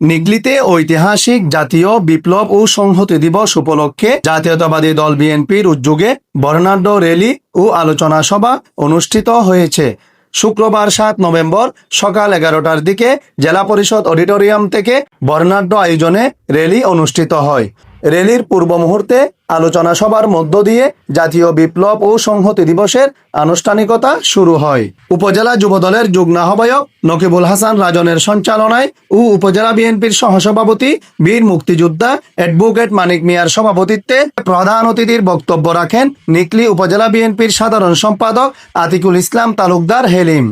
নিগলিতে ঐতিহাসিক, জাতীয়, বিপ্লব ও সংহতি দিবস উপলক্ষে জাতীয়তাবাদী দল বিএনপির উদ্যোগে বর্ণাঢ্য র্যালি ও আলোচনা সভা অনুষ্ঠিত হয়েছে। শুক্রবার সাত নভেম্বর সকাল এগারোটার দিকে জেলা পরিষদ অডিটোরিয়াম থেকে বর্ণাঢ্য আয়োজনে র্যালি অনুষ্ঠিত হয়। র্যালির পূর্ব মুহূর্তে আলোচনা সভার মধ্য দিয়ে জাতীয় বিপ্লব ও সংহতি দিবসের আনুষ্ঠানিকতা শুরু হয়। উপজেলা যুবদলের যুগ্ম আহ্বায়ক নকিবুল হাসান রাজনের সঞ্চালনায় ও উপজেলা বিএনপির সহসভাপতি বীর মুক্তিযোদ্ধা অ্যাডভোকেট মানিক মিয়ার সভাপতিত্বে প্রধান অতিথির বক্তব্য রাখেন নিকলি উপজেলা বিএনপির সাধারণ সম্পাদক আতিকুল ইসলাম তালুকদার হেলিম।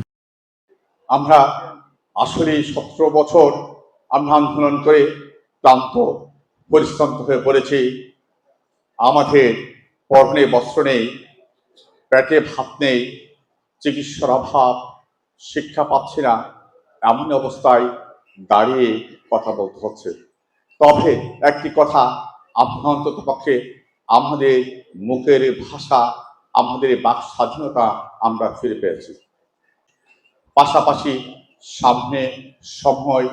আমরা আসলে সতেরো বছর আন্দোলন করে ক্লান্ত পরিশ্রান্ত হয়ে পড়েছি। আমাদের পরনে বস্ত্র নেই, পেটে ভাত নেই, চিকিৎসার অভাব, শিক্ষা পাচ্ছি না এমন অবস্থায় দাঁড়িয়ে কথা বলতে হচ্ছে। তবে একটি কথা, আপনার পক্ষে আমাদের মুখের ভাষা, আমাদের বাক স্বাধীনতা আমরা ফিরে পেয়েছি। পাশাপাশি সামনে সময়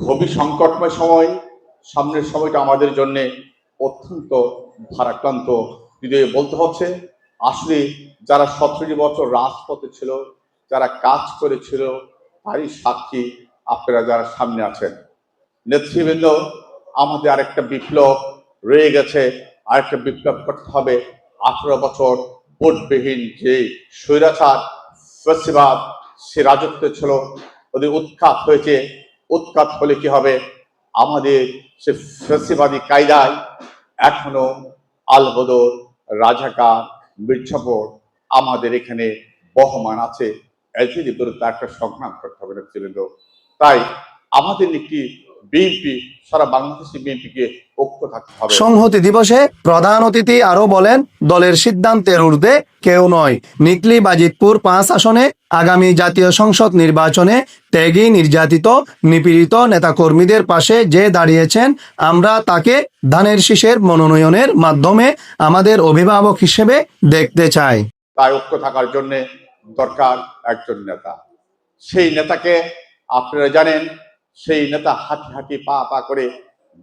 খুবই সংকটময় সময়। সামনের সময়টা আমাদের জন্য অত্যন্ত ভারাক্রান্ত। হৃদয়ে বলতে হচ্ছে, আসলে যারা সতেরো বছর রাজপথে ছিল, যারা কাজ করেছিল, তারই সাক্ষী আপনারা যারা সামনে আছেন। নেতৃবৃন্দ, আমাদের আরেকটা বিপ্লব রয়ে গেছে। আরেকটা বিপ্লব করতে হবে। আঠারো বছর ভোটবিহীন যে স্বৈরাচার সে রাজত্ব ছিল, ওদের উৎখাত হয়েছে। উৎখাত হলে কি হবে? আমাদের সে ফেসিবাদী কায়দায় এখনও আলবদর, রাজাকার মির্জাপুর আমাদের এখানে বহমান আছে। এলসিডি বিরুদ্ধে একটা সংগ্রাম করতে হবে তাই আমাদের একটি বিএনপি সারা বাংলাদেশি বিএনপিকে ঐক্য থাকতে হবে। সংহতি দিবসে প্রধান অতিথি আরও বলেন দলের সিদ্ধান্তের ঊর্ধ্বে কেউ নয়। নিকলি বাজিতপুর পাঁচ আসনে আগামী জাতীয় সংসদ নির্বাচনে ত্যাগী নির্যাতিত নিপীড়িত নেতাকর্মীদের পাশে যে দাঁড়িয়েছেন আমরা তাকে ধানের শীষের মনোনয়নের মাধ্যমে আমাদের অভিভাবক হিসেবে দেখতে চাই। তাই ঐক্য থাকার জন্য দরকার একজন নেতা। সেই নেতাকে আপনারা জানেন সেই নেতা হাঁটি হাঁটি পা পা করে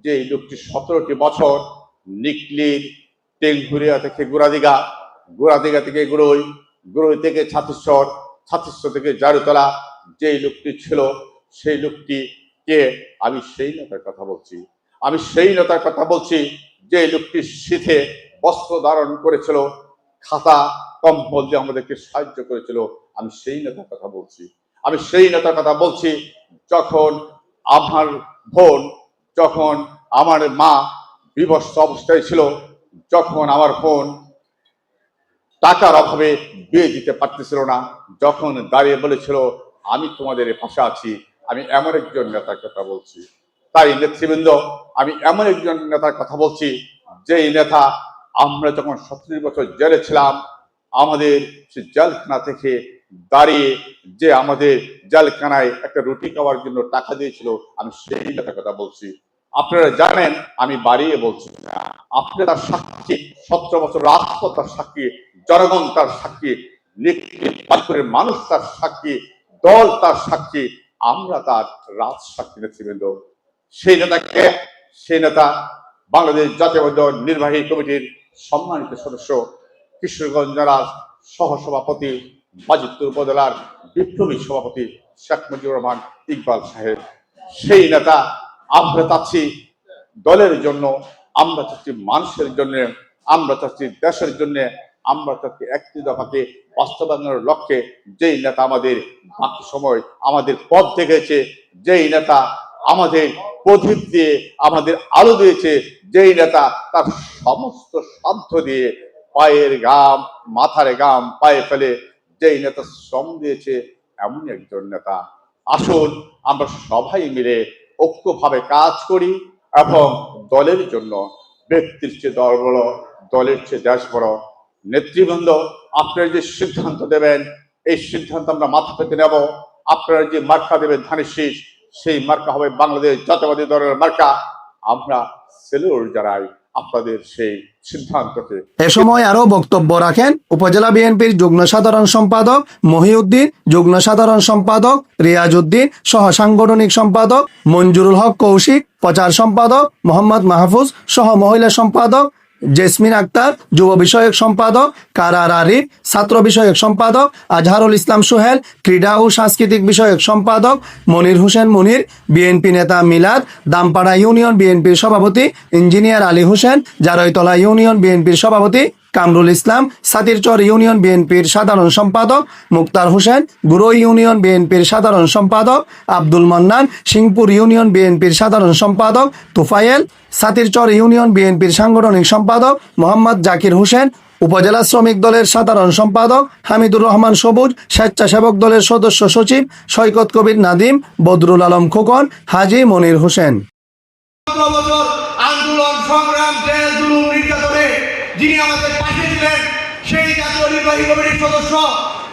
যে লোকটি সতেরোটি বছর নিকলির টেঙ্গুরিয়া থেকে গুড়াদিগা গুড়াদিগা থেকে গুড়ই গুড়ই থেকে ছাত্রেশ্বর ছাত্রেশ্বর থেকে জারুতলা যেই লোকটি ছিল, সেই লোকটি কে? আমি সেই নেতার কথা বলছি। আমি সেই নেতার কথা বলছি যে লোকটি শীতে বস্ত্র ধারণ করেছিল, খাতা, কম্বল দিয়ে আমাদেরকে সাহায্য করেছিল। আমি সেই নেতার কথা বলছি। আমি সেই নেতার কথা বলছি যখন আমার বোন যখন আমার মা বিবস্ত অবস্থায় ছিল, যখন আমার বোন টাকার অভাবে বিয়ে দিতে পারতেছিল না, যখন দাঁড়িয়ে বলেছিল, আমি তোমাদের পাশে আছি, আমি এমন একজন নেতার কথা বলছি। তাই নেতৃবৃন্দ, আমি এমন একজন নেতার কথা বলছি, যেই নেতা আমরা যখন সতেরো বছর জেলে ছিলাম, আমাদের সে জেলখানা থেকে দাঁড়িয়ে যে আমাদের জেলখানায় একটা রুটি খাওয়ার জন্য টাকা দিয়েছিল, আমি সেই কথা বলছি। আপনারা জানেন, আমি বাড়িয়ে বলছি আপনারা সাক্ষী, সতেরো বছর তার সাক্ষী, জনগণ তার সাক্ষী নিকটের মানুষ তার সাক্ষী, দল তার সাক্ষী, আমরা তার রাজ সাক্ষী নেতৃবৃন্দ সেই নেতাকে, সেই নেতা বাংলাদেশ জাতীয়বদ্ধ নির্বাহী কমিটির সম্মানিত সদস্য, কিশোরগঞ্জ জেলার সহসভাপতি বাজিতপুর উপজেলার বিপ্লবী সভাপতি শেখ মুজিবুর রহমান ইকবাল সাহেব। সেই নেতা আমরা চাচ্ছি দলের জন্য, আমরা চাচ্ছি মানুষের জন্য, আমরা চাচ্ছি দেশের জন্য, আমরা চাচ্ছি একটি দফাকে বাস্তবায়নের লক্ষ্যে যেই নেতা আমাদের বাকি সময় আমাদের পথ দেখেছে যেই নেতা আমাদের প্রদীপ দিয়ে আমাদের আলো দিয়েছে, যেই নেতা তার সমস্ত সাধ্য দিয়ে পায়ের গাম মাথার গাম পায়ে ফেলে যেই নেতা শ্রম দিয়েছে এমন একজন নেতা। আসুন, আমরা সবাই মিলে ঐক্যভাবে কাজ করি এবং দলের জন্য ব্যক্তির চেয়ে দল বড়, দলের চেয়ে দেশ বড়। নেতৃবৃন্দ, আপনারা যে সিদ্ধান্ত দেবেন, এই সিদ্ধান্ত আমরা মাথা পেতে নেব। আপনারা যে মার্কা দেবেন ধানের শীষ, সেই মার্কা হবে বাংলাদেশ জাতীয়বাদী দলের মার্কা। আমরা সেলুর যারাই আপনাদের সেই সিদ্ধান্তকে এ সময় আরও বক্তব্য রাখেন উপজেলা বিএনপির যুগ্ম সাধারণ সম্পাদক মহিউদ্দিন, যুগ্ম সাধারণ সম্পাদক রিয়াজউদ্দিন, সহ সাংগঠনিক সম্পাদক মঞ্জুরুল হক কৌশিক, প্রচার সম্পাদক মোহাম্মদ মাহফুজ, সহ মহিলা সম্পাদক জেসমিন আক্তার, যুব বিষয়ক সম্পাদক কারার আরিফ ছাত্র বিষয়ক সম্পাদক, আজহারুল ইসলাম সোহেল, ক্রীড়া ও সাংস্কৃতিক বিষয়ক সম্পাদক, মনির হোসেন মনির, বিএনপি নেতা মিলাদ, দামপাড়া ইউনিয়ন বিএনপির সভাপতি, ইঞ্জিনিয়ার আলী হোসেন, জারৈতলা ইউনিয়ন বিএনপির সভাপতি কামরুল ইসলাম সাতিরচর ইউনিয়ন বিএনপির সাধারণ সম্পাদক, মুক্তার হোসেন গুরো ইউনিয়ন বিএনপির সাধারণ সম্পাদক, আব্দুল মান্নান, সিংপুর ইউনিয়ন বিএনপির সাধারণ সম্পাদক, তুফায়েল সাতিরচর ইউনিয়ন বিএনপির সাংগঠনিক সম্পাদক, মোহাম্মদ জাকির হোসেন, উপজেলা শ্রমিক দলের সাধারণ সম্পাদক, হামিদুর রহমান সবুজ, স্বেচ্ছাসেবক দলের সদস্য সচিব, সৈকত কবির নাদিম, বদরুল আলম খোকন, হাজি মনির হোসেন। আন্দোলন, সংগ্রাম যিনি আমাদের পাশে ছিলেন সেই জাতীয় নির্বাহী কমিটির সদস্য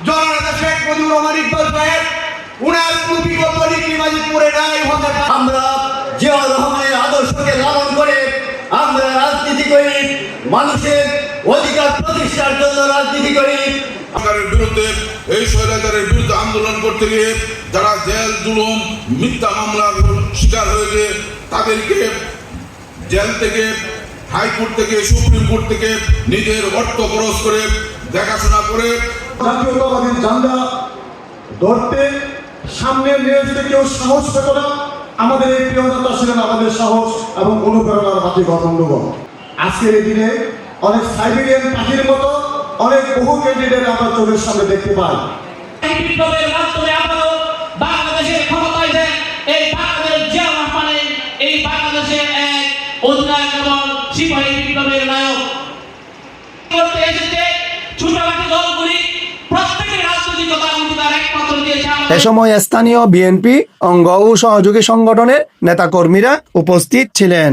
জননেতা শেখ মুজিবুর রহমান ইকবাল সাহেব। উনার প্রতিগত নীতিবাজি করে নাই হতে পারে। আমরা জিয়া রহমানের আদর্শকে লালন করে আমরা রাজনীতি করি মানুষের অধিকার প্রতিষ্ঠার জন্য রাজনীতি করি। সরকারের বিরুদ্ধে এই স্বৈরাচারের বিরুদ্ধে আন্দোলন করতে গিয়ে যারা জেল জুলুম মিথ্যা মামলার শিকার হয়েছে তাদেরকে জেল থেকে হাইকোর্ট থেকে সুপ্রিম কোর্ট থেকে নিজের অর্থ খরচ করে দেখাশোনা করে জাতীয়তাবাদী জান্দা ধরতে সামনে নিয়ে যেতে কেউ সাহস পেত না আমাদের এই প্রিয় নেতা ছিলেন আমাদের সাহস এবং অনুপ্রেরণার বাকি বন্ধুগণ। আজকের এই দিনে অনেক সাইবেরিয়ান পাখির মতো অনেক বহু ক্যান্ডিডেট আমরা চোখের সামনে দেখতে পাই। বিপ্লবের মাধ্যমে সিপাহী বিপ্লবের নায়ক। করতে এসেছে? ছোটখাটো দলগুলি এ সময় স্থানীয় বিএনপি, অঙ্গ ও সহযোগী সংগঠনের নেতাকর্মীরা উপস্থিত ছিলেন।